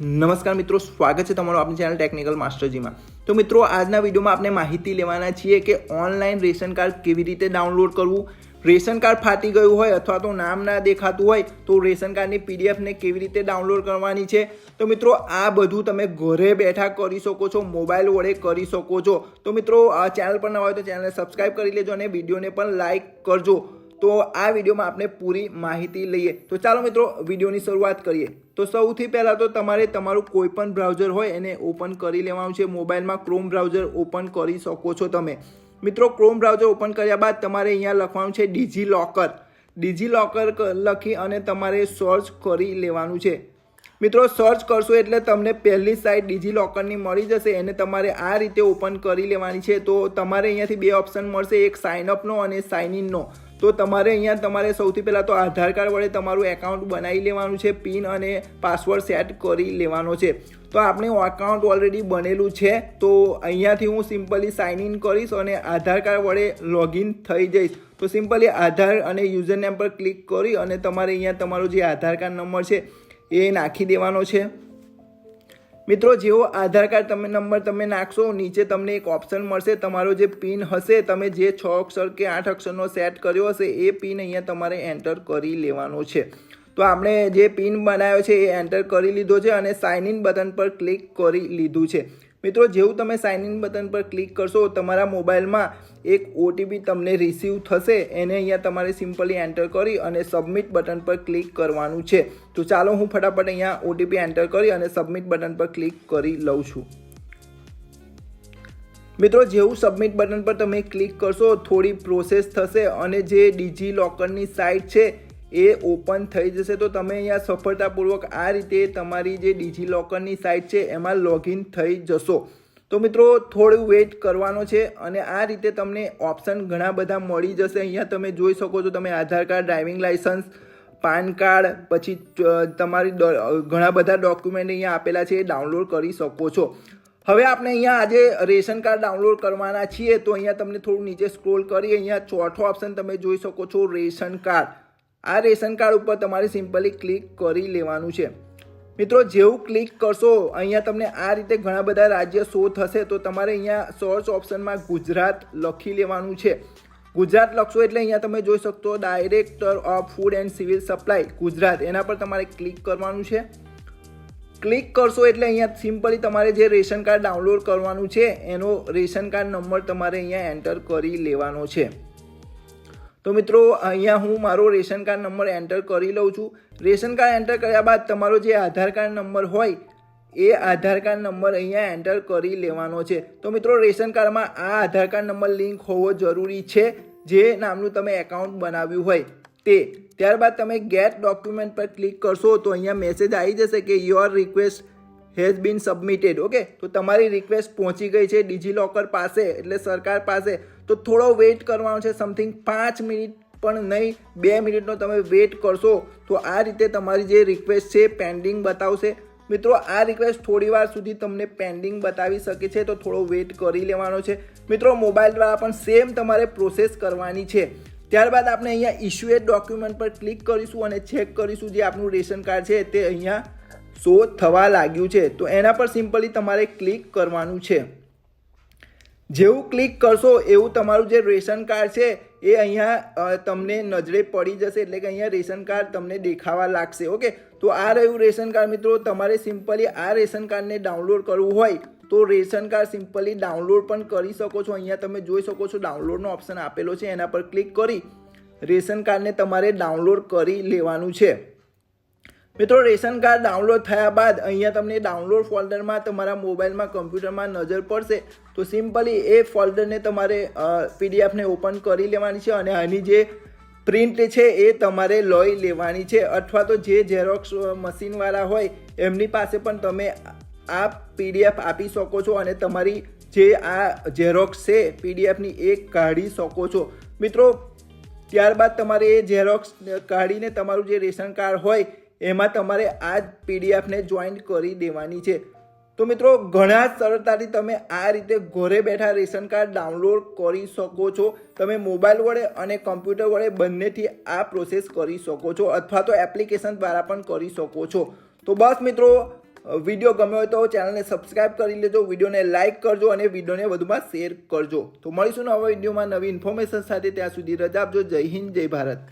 નમસ્કાર મિત્રો, સ્વાગત છે તમારું આપણી ચેનલ ટેકનિકલ માસ્ટરજીમાં તો મિત્રો, આજના વિડીયોમાં આપણે માહિતી લેવાના છીએ કે ઓનલાઈન રેશન કાર્ડ કેવી રીતે ડાઉનલોડ કરવું. રેશન કાર્ડ ફાટી ગયું હોય અથવા તો નામ ના દેખાતું હોય, તો રેશન કાર્ડની પીડીએફને કેવી રીતે ડાઉનલોડ કરવાની છે. તો મિત્રો, આ બધું તમે ઘરે બેઠા કરી શકો છો મોબાઈલ વડે કરી શકો છો. તો મિત્રો, આ ચેનલ પર ન હોય તો ચેનલને સબસ્ક્રાઈબ કરી લેજો અને વિડીયોને પણ લાઈક કરજો. તો આ વિડીયોમાં આપણે પૂરી માહિતી લઈએ. તો ચાલો મિત્રો, વિડીયોની શરૂઆત કરીએ. તો સૌથી પહેલાં તો તમારે તમારું કોઈપણ બ્રાઉઝર હોય એને ઓપન કરી લેવાનું છે. મોબાઈલમાં ક્રોમ બ્રાઉઝર ઓપન કરી શકો છો તમે. મિત્રો ક્રોમ બ્રાઉઝર ઓપન કર્યા બાદ તમારે અહીંયા લખવાનું છે ડીજી લોકર ડીજી લોકર લખી અને તમારે સર્ચ કરી લેવાનું છે. મિત્રો, સર્ચ કરશો એટલે તમને પહેલી સાઇટ ડીજી લોકરની મળી જશે. એને તમારે આ રીતે ઓપન કરી લેવાની છે. તો તમારે અહીંયાથી બે ઓપ્શન મળશે. એક સાઇન અપનો અને સાઇન ઇનનો તો તમારે અહીંયા તમારે સૌથી પહેલાં તો આધાર કાર્ડ વડે તમારું એકાઉન્ટ બનાવી લેવાનું છે, પિન અને પાસવર્ડ સેટ કરી લેવાનો છે. તો આપણે એકાઉન્ટ ઓલરેડી બનેલું છે, તો અહીંયાથી હું સિમ્પલી સાઇન ઇન કરીશ અને આધાર કાર્ડ વડે લોગિન થઈ જઈશ. તો સિમ્પલી આધાર અને યુઝર નેમ પર ક્લિક કરી અને તમારે અહીંયા તમારો જે આધાર કાર્ડ નંબર છે, એ નાખી દેવાનો છે. મિત્રો, જેવો આધાર કાર્ડ તમે નંબર તમે નાખશો, નીચે તમને એક ઓપ્શન મળશે. તમારો જે પિન હશે, તમે જે છ અક્ષર કે આઠ અક્ષરનો સેટ કર્યો હશે, એ પિન અહીંયા તમારે એન્ટર કરી લેવાનો છે. તો આપણે જે પિન બનાવ્યો છે, એ એન્ટર કરી લીધો છે અને સાઇન ઇન બટન પર ક્લિક કરી લીધું છે. મિત્રો, જેવું તમે સાઇન ઇન બટન પર ક્લિક કરશો, તમારા મોબાઈલમાં એક ઓટીપી તમને રિસીવ થશે. એને અહીંયા તમારે સિમ્પલી એન્ટર કરી અને સબમિટ બટન પર ક્લિક કરવાનું છે. તો ચાલો હું ફટાફટ અહીંયા ઓટીપી એન્ટર કરી અને સબમિટ બટન પર ક્લિક કરી લઉં છું. મિત્રો, જેવું સબમિટ બટન પર તમે ક્લિક કરશો, થોડી પ્રોસેસ થશે અને જે ડિજી લોકરની સાઇટ છે એ ઓપન થઈ જશે તો તમે અહીંયા સફળતાપૂર્વક આ રીતે તમારી જે ડિજિલોકરની સાઇટ છે એમાં લોગિન થઈ જશો. તો મિત્રો, થોડું વેઇટ કરવાનો છે અને આ રીતે તમને ઓપ્શન ઘણા બધા મળી જશે. અહીંયા તમે જોઈ શકો છો તમે Aadhaar card, driving licence, PAN card, પછી તમારી ઘણા બધા ડોક્યુમેન્ટ અહીંયા આપેલા છે, એ ડાઉનલોડ કરી શકો છો. હવે આપણે અહીંયા આજે રેશન કાર્ડ ડાઉનલોડ કરવાના છીએ, તો અહીંયા તમને થોડું નીચે સ્ક્રોલ કરી અહીંયા ચોથો ઓપ્શન તમે જોઈ શકો છો, રેશન કાર્ડ. આ રેશન કાર્ડ ઉપર તમારે સિમ્પલી ક્લિક કરી લેવાનું છે. મિત્રો, જેવું ક્લિક કરશો, અહીંયા તમને આ રીતે ઘણા બધા રાજ્ય શો થશે, તો તમારે અહીંયા સર્ચ ઓપ્શનમાં ગુજરાત લખી લેવાનું છે. ગુજરાત લખશો એટલે અહીંયા તમે જોઈ શકશો director of food and civil supply Gujarat. એના પર તમારે ક્લિક કરવાનું છે. ક્લિક કરશો એટલે અહીંયા સિમ્પલી તમારે જે રેશન કાર્ડ ડાઉનલોડ કરવાનું છે, એનો રેશન કાર્ડ નંબર તમારે અહીંયા એન્ટર કરી લેવાનો છે. તો મિત્રો, અહીંયા હું મારો રેશન કાર્ડ નંબર એન્ટર કરી લઉં છું. રેશન કાર્ડ એન્ટર કર્યા બાદ તમારો જે આધાર કાર્ડ નંબર હોય, એ આધાર કાર્ડ નંબર અહીંયા એન્ટર કરી લેવાનો છે. તો મિત્રો, રેશન કાર્ડમાં આ આધાર કાર્ડ નંબર લિંક હોવો જરૂરી છે, જે નામનું તમે એકાઉન્ટ બનાવ્યું હોય તે. ત્યારબાદ તમે ગેટ ડોક્યુમેન્ટ પર ક્લિક કરશો તો અહીંયા મેસેજ આવી જશે કે your request has been submitted okay તો તમારી રિક્વેસ્ટ પહોંચી ગઈ છે ડિજિલોકર પાસે, એટલે સરકાર પાસે. તો થોડો વેઇટ કરવાનો છે સમથિંગ પાંચ મિનિટ પણ નહીં, બે મિનિટનો તમે વેઇટ કરશો, તો આ રીતે તમારી જે રિક્વેસ્ટ છે પેન્ડિંગ બતાવશે. મિત્રો, આ રિક્વેસ્ટ થોડી વાર સુધી તમને પેન્ડિંગ બતાવી શકે છે, તો થોડો વેઇટ કરી લેવાનો છે. મિત્રો મોબાઈલ દ્વારા પણ સેમ તમારે પ્રોસેસ કરવાની છે. ત્યારબાદ આપણે અહીંયા ઇશ્યુએડ ડોક્યુમેન્ટ પર ક્લિક કરીશું અને ચેક કરીશું જે આપણું રેશન કાર્ડ છે, તે અહીંયા શો થવા લાગ્યું છે, તો એના પર સિમ્પલી તમારે ક્લિક કરવાનું છે. જેવું ક્લિક કરશો, એવું તમારું જે રેશન કાર્ડ છે, એ અહીંયા તમને નજરે પડી જશે, એટલે કે અહીંયા રેશન કાર્ડ તમને દેખાવા લાગશે, ઓકે? તો આ રહ્યું રેશન કાર્ડ, મિત્રો. તમારે સિમ્પલી આ રેશન કાર્ડને ડાઉનલોડ કરવું હોય, તો રેશન કાર્ડ સિમ્પલી ડાઉનલોડ પણ કરી શકો છો. અહીંયા તમે જોઈ શકો છો, ડાઉનલોડનો ઓપ્શન આપેલો છે, એના પર ક્લિક કરી રેશન કાર્ડને તમારે ડાઉનલોડ કરી લેવાનું છે. મિત્રો, રેશન કાર્ડ ડાઉનલોડ થયા બાદ અહીંયા તમને ડાઉનલોડ ફોલ્ડરમાં તમારા મોબાઈલમાં, કમ્પ્યુટરમાં નજર પડશે. તો સિમ્પલી એ ફોલ્ડરને તમારે પીડીએફને ઓપન કરી લેવાની છે અને આની જે પ્રિન્ટ છે એ તમારે લઈ લેવાની છે. અથવા તો જે ઝેરોક્સ મશીનવાળા હોય, એમની પાસે પણ તમે આ પીડીએફ આપી શકો છો અને તમારી જે આ ઝેરોક્સ છે, પીડીએફની એ કાઢી શકો છો. મિત્રો, ત્યારબાદ તમારે એ ઝેરોક્સ કાઢીને તમારું જે રેશન કાર્ડ હોય એમાં તમારે આ જ પીડીએફને જોઈન્ટ કરી દેવાની છે. તો મિત્રો, ઘણા સરળતાથી તમે આ રીતે ઘરે બેઠા રેશન કાર્ડ ડાઉનલોડ કરી શકો છો. તમે મોબાઈલ વડે અને કમ્પ્યુટર વડે બંનેથી આ પ્રોસેસ કરી શકો છો અથવા તો એપ્લિકેશન દ્વારા પણ કરી શકો છો. તો બસ મિત્રો, વીડિયો ગમ્યો હોય તો ચેનલને સબસ્ક્રાઇબ કરી લેજો, વિડીયોને લાઇક કરજો અને વિડીયોને વધુમાં શેર કરજો. તો મળીશું નવા વિડીયોમાં નવી ઇન્ફોર્મેશન સાથે. ત્યાં સુધી રજા આપજો. જય હિન્દ, જય ભારત.